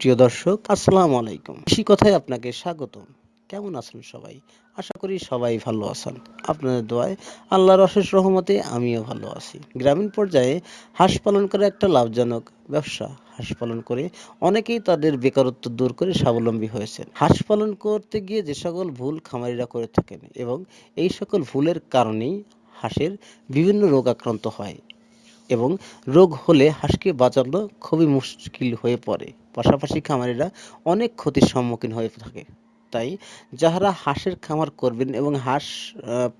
প্রিয় দর্শক, আসসালামু আলাইকুম। কৃষি কথায় আপনাকে স্বাগতম। কেমন আছেন সবাই? আশা করি সবাই ভালো আছেন। আপনাদের দোয়ায় আল্লাহর অশেষ রহমতে আমিও ভালো আছি। গ্রামীণ পর্যায়ে হাঁস পালন করা একটা লাভজনক ব্যবসা। হাঁস পালন করে অনেকেই তাদের বেকারত্ব দূর করে স্বাবলম্বী হয়েছেন। হাঁস পালন করতে গিয়ে যে সকল ভুল খামারিরা করে থাকেন এবং এই সকল ভুলের কারণেই হাঁসের বিভিন্ন রোগ আক্রান্ত হয়। এবং রোগ হলে হাঁসকে বাঁচানো খুবই মুশকিল হয়ে পড়ে। পাশাপাশি খামারিরা অনেক ক্ষতির সম্মুখীন হয়ে থাকে। তাই যারা হাঁসের খামার করবেন এবং হাঁস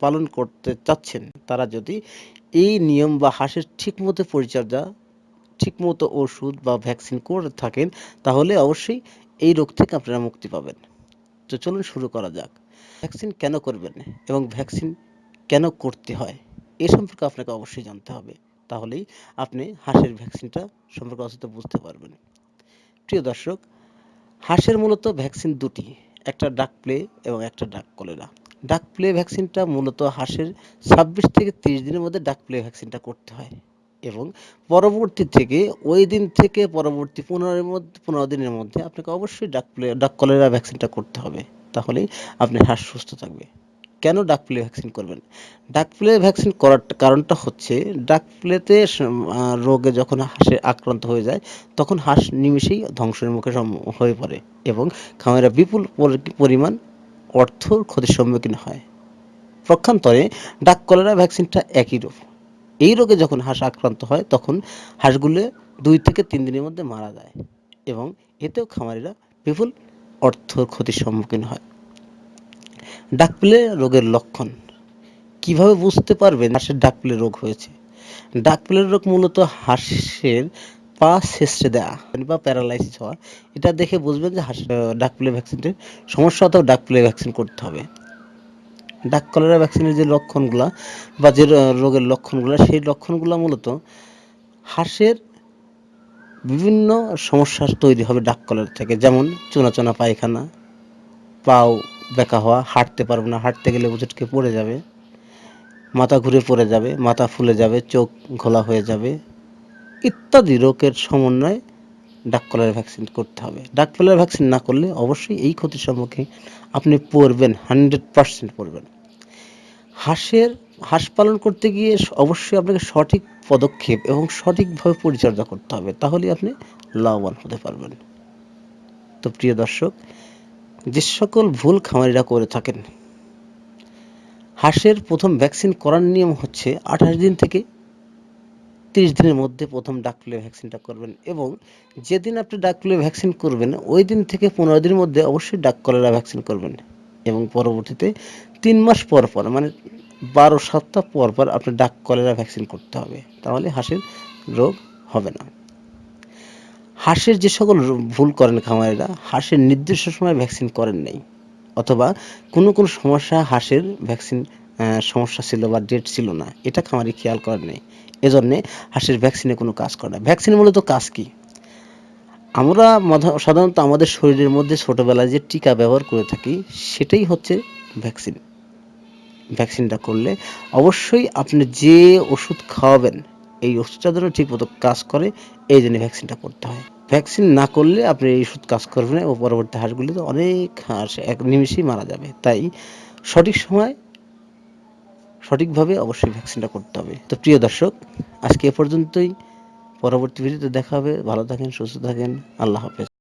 পালন করতে চাচ্ছেন, তারা যদি এই নিয়ম বা হাঁসের ঠিকমতো পরিচর্যা, ঠিকমতো ওষুধ বা ভ্যাকসিন করে থাকেন, তাহলে অবশ্যই এই রোগ থেকে আপনারা মুক্তি পাবেন। তো চলুন শুরু করা যাক। ভ্যাকসিন কেন করবেন এবং ভ্যাকসিন কেন করতে হয়, এ সম্পর্কে আপনাকে অবশ্যই জানতে হবে। তাহলেই আপনি হাঁসের ভ্যাকসিনটা সম্পর্কে অন্তত বুঝতে পারবেন। প্রিয় দর্শক, হাঁসের মূলত ভ্যাকসিন দুটি, একটা ডাক প্লে এবং একটা ডাক কলেরা। ডাক প্লে ভ্যাকসিনটা মূলত হাঁসের ছাব্বিশ থেকে তিরিশ দিনের মধ্যে ডাক প্লে ভ্যাকসিনটা করতে হয় এবং পরবর্তী থেকে ওই দিন থেকে পরবর্তী পনেরোর মধ্যে, পনেরো দিনের মধ্যে আপনাকে অবশ্যই ডাক প্লে, ডাক কলেরা ভ্যাকসিনটা করতে হবে। তাহলেই আপনার হাঁস সুস্থ থাকবে। কেন ডাক প্লে ভ্যাকসিন করবেন? ডাক প্লে ভ্যাকসিন করার কারণটা হচ্ছে ডাক প্লেতে রোগে যখন হাঁসে আক্রান্ত হয়ে যায়, তখন হাঁস নিমিষেই ধ্বংসের মুখে হয়ে পড়ে এবং খামারিরা বিপুল পরি- পরিমাণ অর্থ ক্ষতির সম্মুখীন হয়। পক্ষান্তরে ডাক কলেরা ভ্যাকসিনটা একই রূপ। এই রোগে যখন হাঁস আক্রান্ত হয়, তখন হাঁসগুলো দুই থেকে তিন দিনের মধ্যে মারা যায় এবং এতেও খামারিরা বিপুল অর্থ ক্ষতির সম্মুখীন হয়। ডাকপ্লে রোগের লক্ষণ। কীভাবে বুঝতে পারবেন হাঁসের ডাকপ্লে রোগ হয়েছে? ডাকপ্লে রোগ মূলত হাঁসের পা ছেঁচড়ে দেওয়া বা প্যারালাইসিস হওয়া। এটা দেখে বুঝবেন যে হাঁসের ডাকপ্লে ভ্যাকসিনের সমস্যা অথবা ডাকপ্লে ভ্যাকসিন করতে হবে। ডাক কলেরা ভ্যাকসিনের যে লক্ষণগুলা বা যে রোগের লক্ষণগুলো, সেই লক্ষণগুলো মূলত হাঁসের বিভিন্ন সমস্যা তৈরি হবে ডাক কলেরা থেকে। যেমন চোনা চোনা পায়খানা, পাও বেঁকা হওয়া, হাঁটতে পারবে না। হাঁটতে গেলে উচটকে পড়ে যাবে। মাথা ঘুরে পড়ে যাবে, মাথা ফুলে যাবে, চোখ ঘোলা হয়ে যাবে। ইত্যাদি রোগের সমন্বয়ে ডাক কলেরা ভ্যাকসিন করতে হবে। ডাক কলেরা ভ্যাকসিন না করলে অবশ্যই এই ক্ষতির সম্মুখীন আপনি পড়বেন হান্ড্রেড পার্সেন্ট পড়বেন। হাঁসের, হাঁস পালন করতে গিয়ে অবশ্যই আপনাকে সঠিক পদক্ষেপ এবং সঠিকভাবে পরিচর্যা করতে হবে। তাহলেই আপনি লাভবান হতে পারবেন। তো প্রিয় দর্শক যে সকল ভুল খামারিরা করে থাকেন। হাঁসের প্রথম ভ্যাকসিন করার নিয়ম হচ্ছে আঠাশ দিন থেকে তিরিশ দিনের মধ্যে প্রথম ডাকপ্লে ভ্যাকসিনটা করবেন এবং যেদিন আপনি ডাকপ্লে ভ্যাকসিন করবেন, ওই দিন থেকে পনেরো দিনের মধ্যে অবশ্যই ডাক কলেরা ভ্যাকসিন করবেন এবং পরবর্তীতে তিন মাস পর পর মানে বারো সপ্তাহ পর পর আপনি ডাক কলেরা ভ্যাকসিন করতে হবে। তাহলে হাঁসের রোগ হবে না। হাঁসের যে সকল ভুল করেন খামারিরা, হাঁসের নির্দিষ্ট সময় ভ্যাকসিন করেন নাই। অথবা কোনো কোনো সমস্যা হাঁসের ভ্যাকসিন সমস্যা ছিল বা ডেট ছিল না, এটা খামারি খেয়াল করেন নাই। এজন্যে হাঁসের ভ্যাকসিনে কোনো কাজ করে না। ভ্যাকসিন মূলত কাজ কি? আমরা সাধারণত আমাদের শরীরের মধ্যে ছোটবেলায় যে টিকা ব্যবহার করে থাকি, সেটাই হচ্ছে ভ্যাকসিন ভ্যাকসিনটা করলে অবশ্যই আপনি যে ওষুধ খাওয়াবেন এই ওষুধটা যেন ঠিকমতো কাজ করে, এই জন্য ভ্যাকসিনটা করতে হয়। ভ্যাকসিন না করলে আপনি এই ওষুধ কাজ করবে না ও পরবর্তী হাঁসগুলিতে অনেক হাঁস এক নিমিষেই মারা যাবে। তাই সঠিক সময় সঠিকভাবে অবশ্যই ভ্যাকসিনটা করতে হবে। তো প্রিয় দর্শক, আজকে এ পর্যন্তই। পরবর্তী ভিডিওতে দেখা হবে। ভালো থাকেন, সুস্থ থাকেন। আল্লাহ হাফেজ।